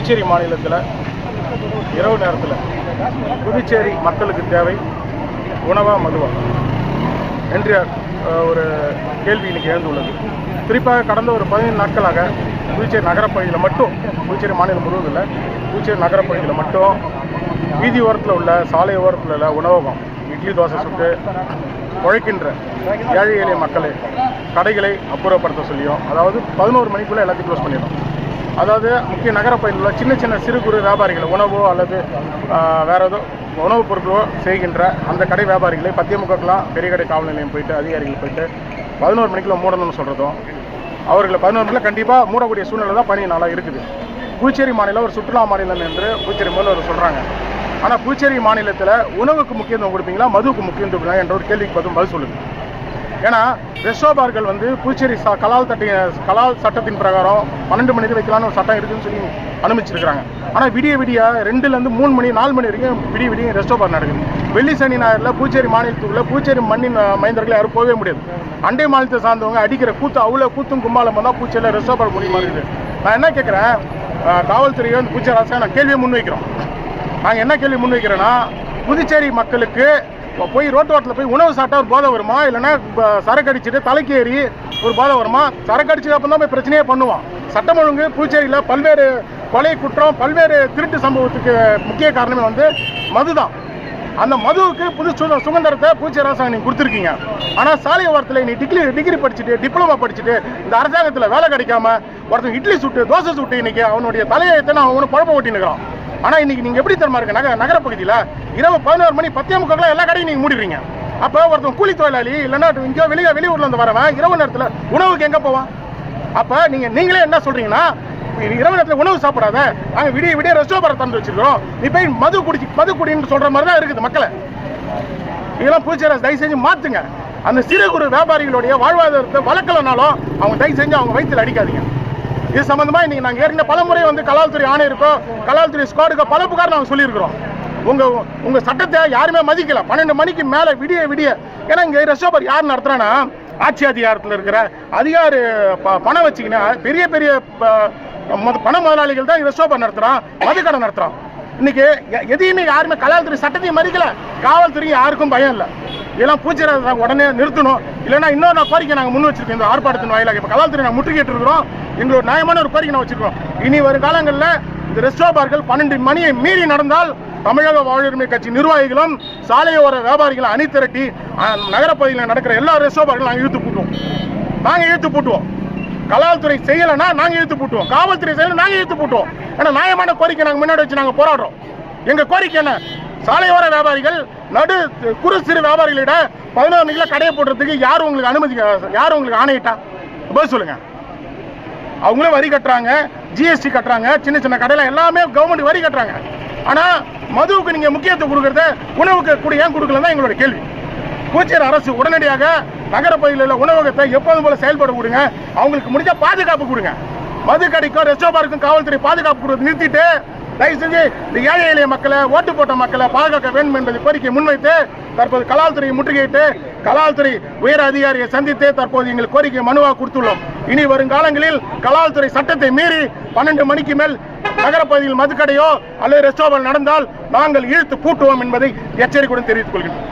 புதுச்சேரி மாநிலத்தில் இரவு நேரத்தில் புதுச்சேரி மக்களுக்கு தேவை உணவா மதுவா? என்ற ஒரு கேள்வி இன்னைக்கு எழுந்துள்ளது. குறிப்பாக கடந்த ஒரு பதினைந்து நாட்களாக புதுச்சேரி நகரப்பகுதியில் மட்டும் புதுச்சேரி மாநிலம் முழுவதில் புதுச்சேரி நகரப்பகுதியில் மட்டும் வீதி ஓரத்தில் உள்ள சாலை ஓரத்தில் உள்ள உணவகம் இட்லி தோசை சுட்டு உழைக்கின்ற ஏழை எளிய மக்களை கடைகளை அப்புறப்படுத்த சொல்லியும் அதாவது பதினோரு மணிக்குள்ளே எல்லாத்தையும் க்ளோஸ் பண்ணிடும் அதாவது முக்கிய நகர உள்ள சின்ன சின்ன சிறு குறு வியாபாரிகள் உணவோ அல்லது ஆஹ், வேற ஏதோ உணவுப் பொருட்களோ செய்கின்ற அந்த கடை வியாபாரிகளை பத்திய முக்கெல்லாம் பெரிய கடை காவல் நிலையம் போயிட்டு அதிகாரிகள் போயிட்டு பதினோரு மணிக்குள்ள மூடணும்னு சொல்கிறதும் அவர்களை பதினோரு மணியில் கண்டிப்பாக மூடக்கூடிய சூழ்நிலை தான் பணி நாளாக இருக்குது. புதுச்சேரி மாநிலம் ஒரு சுற்றுலா மாநிலம் என்று புதுச்சேரி முதல்வர் சொல்கிறாங்க ஆனால் புதுச்சேரி மாநிலத்தில் உணவுக்கு முக்கியத்துவம் கொடுப்பீங்களா மதுவுக்கு முக்கியத்துவம் கொடுப்பீங்களா என்ற ஒரு கேள்விக்கு பதில் பதில் சொல்லுங்கள் ஏன்னா ரெஸ்டோபார்கள் வந்து புதுச்சேரி ச கலால் தட்டி கலால் சட்டத்தின் பிரகாரம் பன்னெண்டு மணிக்கு வைக்கலாம்னு ஒரு சட்டம் இருக்குன்னு சொல்லி அனுமதிச்சிருக்கிறாங்க. ஆனால் விடிய விடிய ரெண்டுலேருந்து மூணு மணி நாலு மணி வரைக்கும் விடிய விடிய ரெஸ்டோபார் நடக்குது. வெள்ளி சனி ஞாயிறில் புதுச்சேரி மாநிலத்துக்குள்ளே புதுச்சேரி மண்ணின் மைந்தர்கள் யாரும் போகவே முடியாது. அண்டை மாநிலத்தை சார்ந்தவங்க அடிக்கிற கூத்து அவ்வளோ கூத்தும் கும்பாலம் தான் பூச்சேரியில் ரெஸ்டோபார் முடியுமா இருக்குது. நான் என்ன கேட்குறேன்? காவல்துறையை வந்து புதுச்சேரி அரசாங்க நான் கேள்வியை முன்வைக்கிறோம். நாங்கள் என்ன கேள்வி முன்வைக்கிறோன்னா புதுச்சேரி மக்களுக்கு போய் ரோட்டு போய் உணவு சாப்பிட்டா ஒரு போதை வருமா? இல்லைன்னா இப்போ சரக்கு அடிச்சுட்டு தலைக்கு ஏறி ஒரு போதை வருமா? சரக்கு அடிச்சது அப்புறம் தான் போய் பிரச்சனையே பண்ணுவான். சட்டம் ஒழுங்கு புதுச்சேரியில் பல்வேறு கொலை குற்றம் பல்வேறு திருட்டு சம்பவத்துக்கு முக்கிய காரணமே வந்து மதுதான் அந்த மதுவுக்கு புது சு- சுதந்திரத்தை பூச்சி அரசாங்கம் நீங்கள் கொடுத்துருக்கீங்க. ஆனால் சாலை ஓரத்தில் நீ டிகிரி டிகிரி படிச்சுட்டு டிப்ளமா படிச்சுட்டு இந்த அரசாங்கத்தில் வேலை கிடைக்காம ஒருத்தன் இட்லி சுட்டு தோசை சுட்டு இன்னைக்கு அவனுடைய தலையை எத்தனை அவனு குழப்ப ஓட்டினுக்கிறான் ஆனால் இன்னைக்கு நீங்கள் எப்படி தெரியுமா இருக்கு? நகர நகரப்பகுதியில் இரவு பதினோரு மணி பத்தே முக்கால் எல்லா கடையும் நீங்கள் மூடிடுறீங்க அப்போ ஒருத்தன் கூலி தொழிலாளி இல்லைன்னா இங்கே வெளியே வெளியூர்ல இருந்து வரவன் இரவு நேரத்தில் உணவுக்கு எங்கே போவான்? அப்போ நீங்கள் நீங்களே என்ன சொல்கிறீங்கன்னா இரவு நேரத்தில் உணவு சாப்பிடாத நாங்கள் விடிய விடிய ரெஸ்டோபரை தந்து வச்சிருக்கிறோம். நீ போய் மது குடிச்சு மது குடின்னு சொல்கிற மாதிரி தான் இருக்குது மக்களை. இதெல்லாம் புதுச்சேரி தயவு செஞ்சு மாற்றுங்க அந்த சிறு குறு வியாபாரிகளுடைய வாழ்வாதாரத்தை வளர்க்கலனாலும் அவங்க தயவு செஞ்சு அவங்க வயிற்றில் அடிக்காதீங்க. இது சம்பந்தமா இன்னைக்கு நாங்கள் ஏற்கனவே பலமுறை வந்து கலால்துறை ஆணையருக்கோ கலால்துறை ஸ்குவாடுக்கோ பல புகார் நாங்கள் சொல்லியிருக்கிறோம். உங்க உங்க சட்டத்தை யாருமே மதிக்கல. பன்னெண்டு மணிக்கு மேல விடிய விடிய. ஏன்னா இங்க ரெஸ்டோபர் யார் நடத்துறான்னா ஆட்சி அதிகாரத்தில் இருக்கிற அதிகாரி ப- பணம் வச்சுக்கினா பெரிய பெரிய ப- பண முதலாளிகள் தான் ரெஸ்டோபர் நடத்துறான் மதுக்கடை நடத்துறான். இன்னைக்கு எ- எதையுமே யாருமே கலால்துறை சட்டத்தையும் மதிக்கல. காவல்துறையும் யாருக்கும் பயம் இல்லை. இதெல்லாம் பூச்சிரை உடனே நிறுத்தணும். இல்லைன்னா இன்னொரு கோரிக்கை நாங்கள் முன் வச்சிருக்கோம் இந்த ஆர்ப்பாட்டத்தின் வாயிலாக. இப்போ கலால்துறை நாங்கள் முற்றுகையிட்டு இருக்கிறோம் எங்களோட நியாயமான ஒரு கோரிக்கை நான் வச்சிருக்கோம் இனி வரும் காலங்களில் இந்த ரெஸ்டோபார்கள் பன்னெண்டு மணியை மீறி நடந்தால் தமிழக வாழ்வுரிமை கட்சி நிர்வாகிகளும் சாலையோர வியாபாரிகளும் அணி திரட்டி நகரப்பகுதியில் நடக்கிற எல்லா ரெஸ்டோபார்களும் நாங்கள் இழுத்து பூட்டுவோம். நாங்கள் இழுத்து பூட்டுவோம். கலால்துறை செய்யலைன்னா நாங்கள் இழுத்து போட்டுவோம். காவல்துறை செய்யலை நாங்கள் இழுத்து போட்டுவோம். ஏன்னா நியாயமான கோரிக்கை நாங்கள் முன்னாடி வச்சு நாங்கள் போராடுறோம். எங்கள் கோரிக்கை என்ன? சாலையோர வியாபாரிகள் நடு குறு சிறு வியாபாரிகளிட பதினோரு மணிக்குள்ள கடையை போடுறதுக்கு யார் உங்களுக்கு அனுமதி யார் உங்களுக்கு ஆணையிட்டா? பதில் சொல்லுங்க. அவங்களும் வரி கட்டுறாங்க ஜிஎஸ்டி கட்டுறாங்க சின்ன சின்ன கடையில் எல்லாமே கவர்மெண்ட் வரி கட்டுறாங்க. ஆனால் மதுவுக்கு நீங்கள் முக்கியத்துவம் கொடுக்குறத உணவுக்கு கூட ஏன் கொடுக்கலன்னு தான் எங்களோட கேள்வி. புதுச்சேரி அரசு உடனடியாக நகரப்பகுதியில் உள்ள உணவகத்தை எப்போதும் போல செயல்பட கொடுங்க. அவங்களுக்கு முடிஞ்ச பாதுகாப்பு கொடுங்க. மது கடைக்கும் ரெஸ்டோபாருக்கும் காவல்துறை பாதுகாப்பு கொடுத்து நிறுத்திட்டு தயவு செஞ்சு இந்த ஏழை எளிய மக்களை ஓட்டு போட்ட மக்களை பாதுகாக்க வேண்டும் என்பதை கோரிக்கை முன்வைத்து தற்போது கலால்துறையை முற்றுகையிட்டு கலால்துறை உயர் அதிகாரியை சந்தித்து தற்போது எங்கள் கோரிக்கை மனுவாக கொடுத்துள்ளோம். இனி வருங்காலங்களில் கலால்துறை சட்டத்தை மீறி பன்னெண்டு மணிக்கு மேல் நகரப்பகுதியில் மதுக்கடையோ அல்லது ரெஸ்டோரண்ட் நடந்தால் நாங்கள் இழுத்து பூட்டுவோம் என்பதை எச்சரிக்கையுடன் தெரிவித்துக் கொள்கிறோம்.